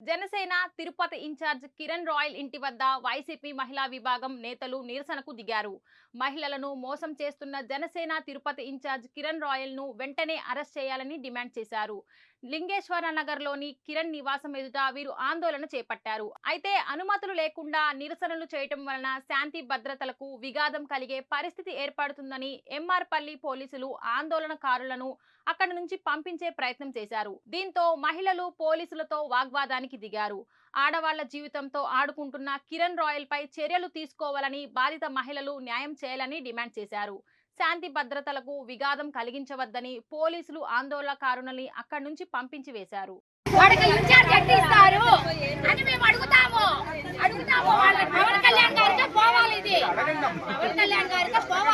Janasena Tirupati incharge Kiran Royal ఇంటి వద్ద YCP మహిళా విభాగం నేతలు నిరసనకు దిగారు. మహిళలను మోసం చేస్తున్న జనసేన తిరుపతి ఇన్ఛార్జ్ కిరణ్ రాయల్ను వెంటనే అరెస్ట్ చేయాలని డిమాండ్ చేశారు. లింగేశ్వర నగర్లోని కిరణ్ నివాసం ఎదుట వీరు ఆందోళన చేపట్టారు. అయితే అనుమతులు లేకుండా నిరసనలు చేయటం వలన శాంతి భద్రతలకు విఘాదం కలిగే పరిస్థితి ఏర్పడుతుందని ఎంఆర్పల్లి పోలీసులు ఆందోళనకారులను అక్కడి నుంచి పంపించే ప్రయత్నం చేశారు. దీంతో మహిళలు పోలీసులతో వాగ్వాదానికి దిగారు. ఆడవాళ్ళ జీవితంతో ఆడుకుంటున్న కిరణ్ రాయల్ పై చర్యలు తీసుకోవాలని బాధిత మహిళలు న్యాయం చేయాలని డిమాండ్ చేశారు. శాంతి భద్రతలకు విఘాతం కలిగించవద్దని పోలీసులు ఆందోళనకారులని అక్కడి నుంచి పంపించి వేశారు. అని మేము అడుగుతాము. అడుగుతాము పవన్ కళ్యాణ్ గారికి పోవాలి ఇది. పవన్ కళ్యాణ్ గారికి పోవాలి.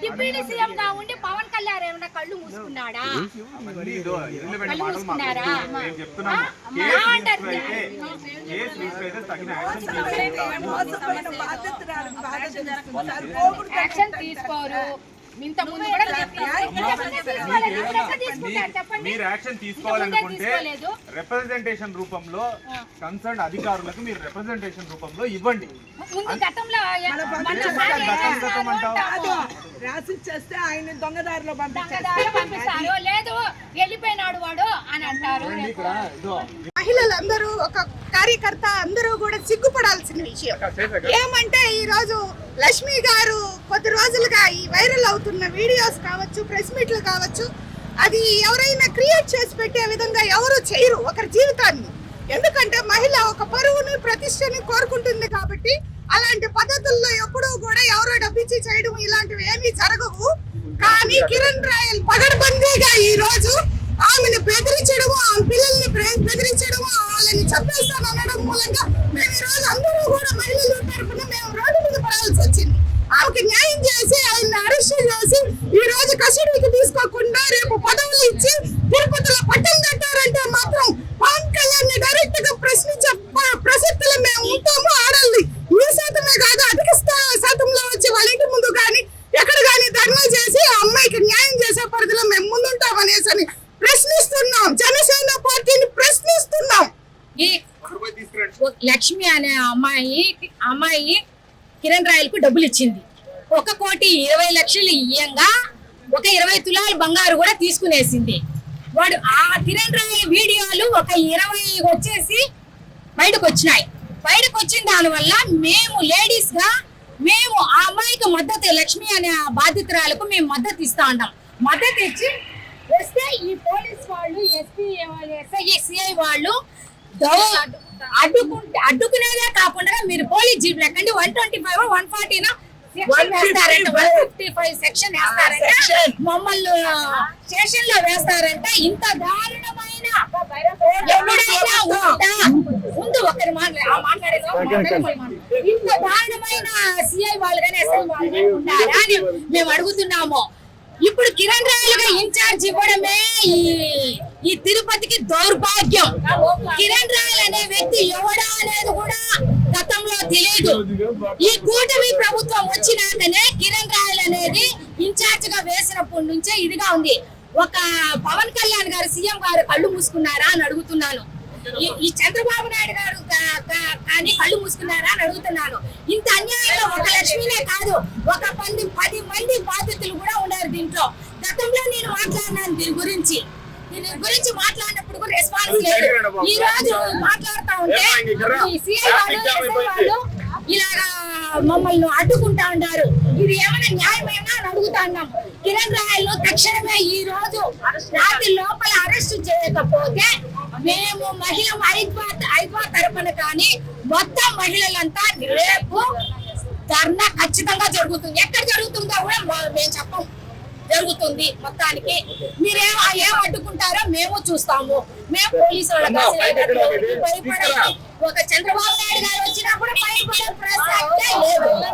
డిప్యూటీ సీఎం గా ఉండి పవన్ కళ్యాణ్ ఏమన్నా కళ్ళు మూసుకున్నాడా? కళ్ళు మూసుకున్నారా? యాక్షన్ తీసుకోరు. ఇంత ముందు కూడా మీరు యాక్షన్ తీసుకోవాలనుకుంటే రిప్రజెంటేషన్ రూపంలో కన్సర్న్ అధికారులకు మీరు రిప్రజెంటేషన్ రూపంలో ఇవ్వండి. ఆయన దొంగదారిలో పంపించారు పంపిస్తారు. లేదు వెళ్ళిపోయినాడు వాడు అని అంటారు. మహిళలందరూ ఒక కార్యకర్త అందరూ కూడా సిగ్గుపడాల్సిన విషయం. ఏమంటే ఈ రోజు లక్ష్మి గారు కొద్ది రోజులుగా ఈ వైరల్ అవుతున్న వీడియోస్ కావచ్చు ప్రెస్ మీట్లు కావచ్చు అది ఎవరైనా క్రియేట్ చేసి పెట్టే విధంగా ఎవరు చేయరు ఒకరి జీవితాన్ని. ఎందుకంటే మహిళ ఒక పరువుని ప్రతిష్టని కోరుకుంటుంది కాబట్టి అలాంటి పద్ధతుల్లో ఎప్పుడూ కూడా ఎవరో డబ్బిచ్చి చేయడం ఇలాంటివి ఏమీ జరగవు. కానీ కిరణ్ రాయల్ పగడబందీగా ఈ రోజు ఆమెను బెదిరించడము ఆమె పిల్లల్ని ప్రే- బెదిరించడము వాళ్ళని చంపేస్తాను అనడం మూలంగా మేము ఈ రోజు అందరూ కూడా మహిళల తరఫున మేము రోడ్డు మీద పడాల్సి వచ్చింది. ఆమెకి న్యాయం చేసి ఆయన అరెస్ట్ చేసి ఈ రోజు కస్టడీకి తీసుకోకుండా రేపు పదవులు తిరుపతిలో పట్టం కట్టారంటే మాత్రం పవన్ కళ్యాణ్ని డైరెక్ట్గా ప్రశ్నించే ప- ప్రసక్తులు మేము ఉంటాము ఆడాలి ఈ శాతమే కాదు అధిక శాతంలో వచ్చి వాళ్ళ ఇంటి ముందు కానీ ఎక్కడ కానీ ధర్నా చేసి ఆ అమ్మాయికి న్యాయం చేసే పరిధిలో మేము ముందుంటాం అనేసి అని ప్రశ్నిస్తున్నాం. జనసేన పార్టీని ప్రశ్నిస్తున్నాం. ఈ లక్ష్మి అనే అమ్మాయి అమ్మాయి కిరణ్ రాయలకు డబ్బులు ఇచ్చింది ఒక కోటి ఇరవై లక్షలు ఇయ్యంగా ఒక ఇరవై తులాల బంగారు కూడా తీసుకునేసింది. వాడు ఆ కిరణ్ రాయల్ వీడియోలు ఒక ఇరవై వచ్చేసి బయటకు వచ్చినాయి బయటకు వచ్చిన దాని వల్ల మేము లేడీస్గా మేము ఆ అమ్మాయికి మద్దతు లక్ష్మి అనే ఆ బాధితురాలకు మేము మద్దతు ఇస్తా ఉంటాం మద్దతు ఇచ్చి వస్తే ఈ పోలీస్ వాళ్ళు ఎస్పీ ఎస్ఐ సిఐ వాళ్ళు అడ్డుకుంటే అడ్డుకునేదే కాకుండా మీరు police jeep లెక్కండి. One twenty five one forty section వేస్తారంట మమ్మల్ని స్టేషన్లో వేస్తారంట ఇంత దారుణమైన? ముందు ఒకరి మాట్లాడేది. ఇంత దారుణమైన సిఐ వాళ్ళు కానీ ఎస్ఐ వాళ్ళు కానీ ఉన్నారా అని మేము అడుగుతున్నాము. ఇప్పుడు కిరణ్ రాయలుగా ఇన్ఛార్జ్ ఇవ్వడమే ఈ ఈ తిరుపతికి దౌర్భాగ్యం. కిరణ్ రాయల్ అనే వ్యక్తి ఎవడా అనేది కూడా గతంలో తెలియదు. ఈ కూటమి ప్రభుత్వం ఉంది ఒక పవన్ కళ్యాణ్ గారు సీఎం గారు కళ్ళు మూసుకున్నారా అని అడుగుతున్నాను. ఈ- చంద్రబాబు నాయుడు గారు కానీ కళ్ళు మూసుకున్నారా అని అడుగుతున్నాను. ఇంత అన్యాయంగా ఒక లక్ష్మినే కాదు ఒక పది పది మంది బాధితులు కూడా ఉన్నారు దీంట్లో. గతంలో నేను మాట్లాడినాను దీని గురించి. దీని గురించి మాట్లాడినప్పుడు కూడా రెస్పాన్స్ లేదు. ఈ రోజు మాట్లాడుతా ఉంటే ఈ సిఐ వాళ్ళు ఇలాగా మమ్మల్ని అడ్డుకుంటా ఉన్నారు. ఇది ఏమైనా న్యాయమేనా అని అడుగుతా ఉన్నాం. కిరణ్ రాయలు తక్షణమే ఈ రోజు రాత్రి లోపల అరెస్ట్ చేయకపోతే మేము మహిళ హైదరాబాద్ హైదరాబాద్ తరపున కానీ మొత్తం మహిళలంతా రేపు ధర్నా ఖచ్చితంగా జరుగుతుంది. ఎక్కడ జరుగుతుందో కూడా మేము చెప్పము జరుగుతుంది. మొత్తానికి మీరేం ఏం అడ్డుకుంటారో మేము చూస్తాము. మేము పోలీసు ఒక చంద్రబాబు నాయుడు గారు వచ్చినా కూడా భయపడే ప్రసక్తే లేదు.